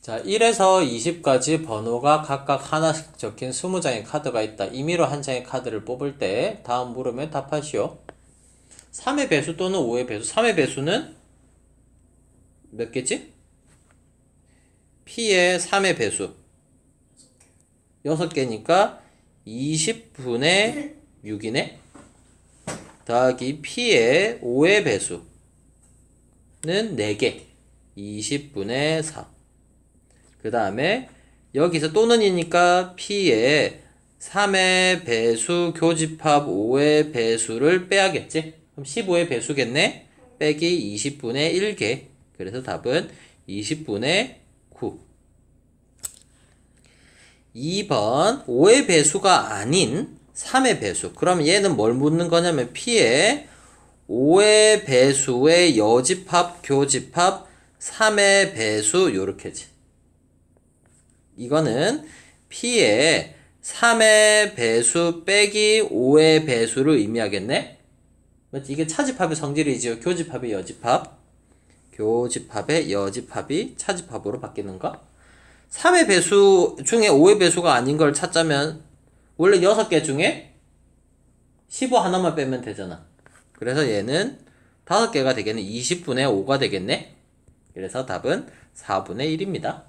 자, 1에서 20까지 번호가 각각 하나씩 적힌 20장의 카드가 있다. 임의로 한 장의 카드를 뽑을 때 다음 물으면 답하시오. 3의 배수 또는 5의 배수. 3의 배수는 몇 개지? P의 3의 배수. 6개니까 20분의 6이네. 더하기 P의 5의 배수는 4개. 20분의 4. 그 다음에 여기서 또는이니까 P의 3의 배수 교집합 5의 배수를 빼야겠지? 그럼 15의 배수겠네? 빼기 20분의 1개. 그래서 답은 20분의 9. 2번 5의 배수가 아닌 3의 배수. 그럼 얘는 뭘 묻는 거냐면 P의 5의 배수의 여집합, 교집합, 3의 배수 요렇게지. 이거는 P의 3의 배수 빼기 5의 배수를 의미하겠네? 맞지? 이게 차집합의 성질이지요. 교집합의 여집합. 교집합의 여집합이 차집합으로 바뀌는 거. 3의 배수 중에 5의 배수가 아닌 걸 찾자면 원래 6개 중에 15 하나만 빼면 되잖아. 그래서 얘는 5개가 되겠네. 20분의 5가 되겠네. 그래서 답은 4분의 1입니다.